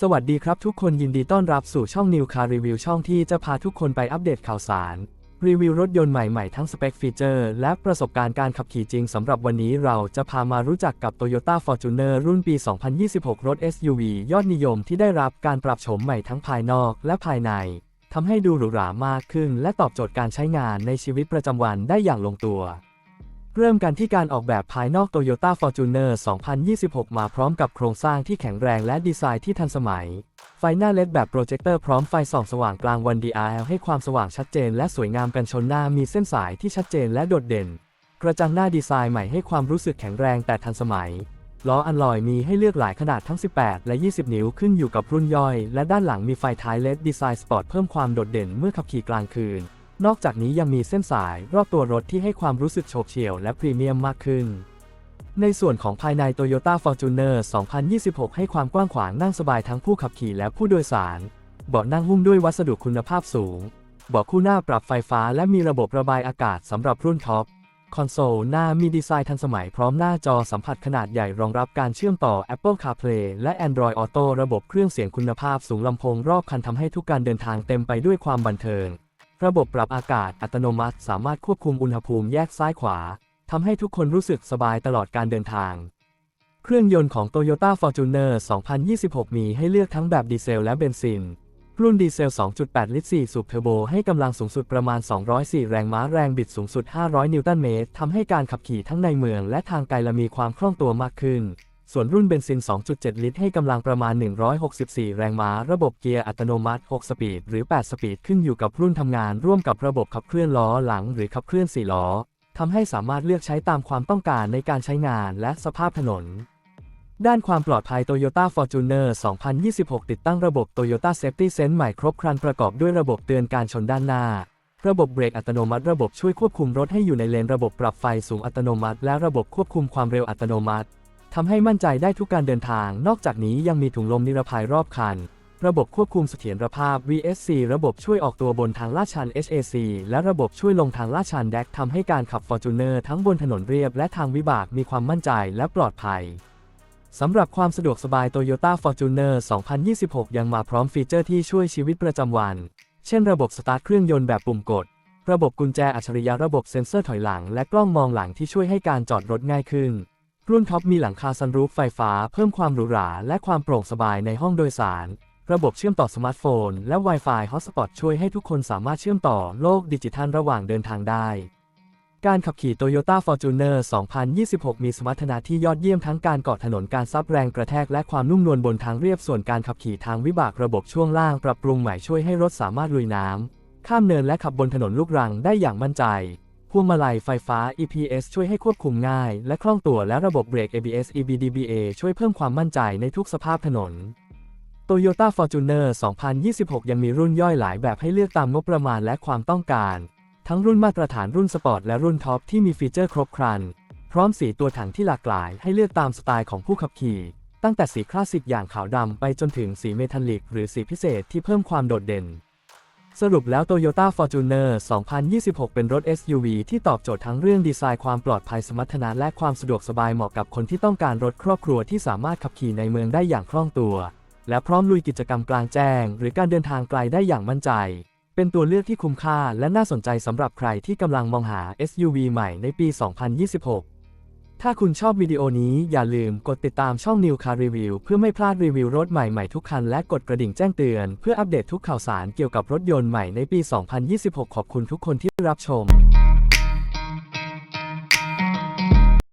สวัสดีครับทุกคนยินดีต้อนรับสู่ช่อง New Car Review ช่องที่จะพาทุกคนไปอัปเดตข่าวสาร รีวิวรถยนต์ใหม่ๆ ทั้งสเปคฟีเจอร์ และประสบการณ์การขับขี่จริงสำหรับวันนี้เราจะพามารู้จักกับ Toyota Fortuner รุ่นปี 2026 รถ SUV ยอดนิยมที่ได้รับการปรับโฉมใหม่ทั้งภายนอกและภายในทำให้ดูหรูหรามากขึ้น และตอบโจทย์การใช้งานในชีวิตประจำวันได้อย่างลงตัว เริ่มกันที่การออกแบบภายนอก Toyota Fortuner 2026 มาพร้อมกับโครงสร้างที่แข็งแรงและดีไซน์ที่ทันสมัย ไฟหน้าเลดแบบโปรเจคเตอร์พร้อมไฟส่องสว่างกลางวัน DRL ให้ความสว่างชัดเจนและสวยงามกันชนหน้ามีเส้นสายที่ชัดเจนและโดดเด่น กระจังหน้าดีไซน์ใหม่ให้ความรู้สึกแข็งแรงแต่ทันสมัย ล้ออัลลอยมีให้เลือกหลายขนาดทั้ง 18 และ 20 นิ้วขึ้นอยู่กับรุ่นย่อย และด้านหลังมีไฟท้ายเลดดีไซน์สปอร์ตเพิ่มความโดดเด่นเมื่อขับขี่กลางคืน นอกจากนี้ยังมีเส้นสายรอบตัวรถที่ให้ความรู้สึกโฉบเฉี่ยวและพรีเมียมมากขึ้น ในส่วนของภายใน Toyota Fortuner 2026 ให้ความกว้างขวางนั่งสบายทั้งผู้ขับขี่และผู้โดยสาร เบาะนั่งหุ้มด้วยวัสดุคุณภาพสูง เบาะคู่หน้าปรับไฟฟ้าและมีระบบระบายอากาศสำหรับรุ่นท็อป คอนโซลหน้ามีดีไซน์ทันสมัยพร้อมหน้าจอสัมผัสขนาดใหญ่รองรับการเชื่อมต่อ Apple CarPlay และ Android Auto ระบบเครื่องเสียงคุณภาพสูงลำโพงรอบคันทำให้ทุกการเดินทางเต็มไปด้วยความบันเทิง ระบบปรับอากาศอัตโนมัติสามารถควบคุมอุณหภูมิแยกซ้ายขวา ทำให้ทุกคนรู้สึกสบายตลอดการเดินทาง เครื่องยนต์ของ Toyota Fortuner 2026 มีให้เลือกทั้งแบบดีเซลและเบนซิน รุ่นดีเซล 2.8 ลิตร 4 สูบเทอร์โบ ให้กำลังสูงสุดประมาณ 204 แรงม้าแรงบิดสูงสุด 500 นิวตันเมตร ทำให้การขับขี่ทั้งในเมืองและทางไกลมีความคล่องตัวมากขึ้น ส่วนรุ่นเบนซิน 2.7 ลิตรให้กำลังประมาณ 164 แรงม้า ระบบเกียร์อัตโนมัติ 6 สปีด หรือ 8 สปีด ขึ้นอยู่กับรุ่นทำงานร่วมกับระบบขับเคลื่อนล้อหลังหรือขับเคลื่อน 4 ล้อ ทำให้สามารถเลือกใช้ตามความต้องการในการใช้งานและสภาพถนน ด้านความปลอดภัย Toyota Fortuner 2026 ติดตั้งระบบ Toyota Safety Sense ใหม่ครบครันประกอบด้วยระบบเตือนการชนด้านหน้าระบบเบรกอัตโนมัติระบบช่วยควบคุมรถให้อยู่ในเลนระบบปรับไฟสูงอัตโนมัติ และระบบควบคุมความเร็วอัตโนมัติ ทำให้มั่นใจได้ทุกการเดินทาง นอกจากนี้ยังมีถุงลมนิรภัยรอบคัน ระบบควบคุมเสถียรภาพ VSC ระบบช่วยออกตัวบนทางลาดชัน HAC และระบบช่วยลงทางลาดชัน DAC ทำให้การขับ Fortuner ทั้งบนถนนเรียบและทางวิบากมีความมั่นใจและปลอดภัยสำหรับความสะดวกสบาย Toyota Fortuner 2026 ยังมาพร้อมฟีเจอร์ที่ช่วยชีวิตประจำวัน เช่นระบบสตาร์ทเครื่องยนต์แบบปุ่มกด ระบบกุญแจอัจฉริยะระบบเซ็นเซอร์ถอยหลัง และกล้องมองหลังที่ช่วยให้การจอดรถง่ายขึ้น รุ่นท็อปมีหลังคาซันรูฟไฟฟ้าเพิ่มความหรูหราและความโปร่งสบายในห้องโดยสาร ระบบเชื่อมต่อสมาร์ทโฟน และ Wi-Fi Hotspot ช่วยให้ทุกคนสามารถเชื่อมต่อโลกดิจิทัลระหว่างเดินทางได้ การขับขี่ Toyota Fortuner 2026 มีสมรรถนะที่ยอดเยี่ยมทั้งการเกาะถนนการซับแรงกระแทกและความนุ่มนวลบนทางเรียบส่วนการขับขี่ทางวิบากระบบช่วงล่างปรับปรุงใหม่ช่วยให้รถสามารถลุยน้ำข้ามเนินและขับบนถนนลูกรังได้อย่างมั่นใจ วงมาลัยไฟฟ้า EPS ช่วยให้ควบคุมง่าย และคล่องตัวและระบบเบรก ABS EBDBA ช่วยเพิ่มความมั่นใจในทุกสภาพถนน Toyota Fortuner 2026 ยังมีรุ่นย่อยหลายแบบให้เลือกตามงบประมาณและความต้องการ ทั้งรุ่นมาตรฐานรุ่นสปอร์ตและรุ่นท็อปที่มีฟีเจอร์ครบครัน พร้อมสีตัวถังที่หลากหลายให้เลือกตามสไตล์ของผู้ขับขี่ ตั้งแต่สีคลาสสิกอย่างขาวดำไปจนถึงสีเมทัลลิก หรือสีพิเศษที่เพิ่มความโดดเด่น สรุปแล้ว Toyota Fortuner 2026 เป็นรถ SUV ที่ตอบโจทย์ทั้งเรื่องดีไซน์ความปลอดภัยสมรรถนะและความสะดวกสบายเหมาะกับคนที่ต้องการรถครอบครัวที่สามารถขับขี่ในเมืองได้อย่างคล่องตัว และพร้อมลุยกิจกรรมกลางแจ้ง หรือการเดินทางไกลได้อย่างมั่นใจ เป็นตัวเลือกที่คุ้มค่าและน่าสนใจสำหรับใครที่กำลังมองหา SUV ใหม่ในปี 2026 ถ้าคุณชอบวิดีโอนี้อย่าลืมกดติดตามช่อง New Car Review เพื่อไม่พลาดรีวิวรถใหม่ ๆ ทุกคัน และกดกระดิ่งแจ้งเตือน เพื่ออัปเดตทุกข่าวสารเกี่ยวกับรถยนต์ใหม่ในปี 2026 ขอบคุณทุกคนที่รับชม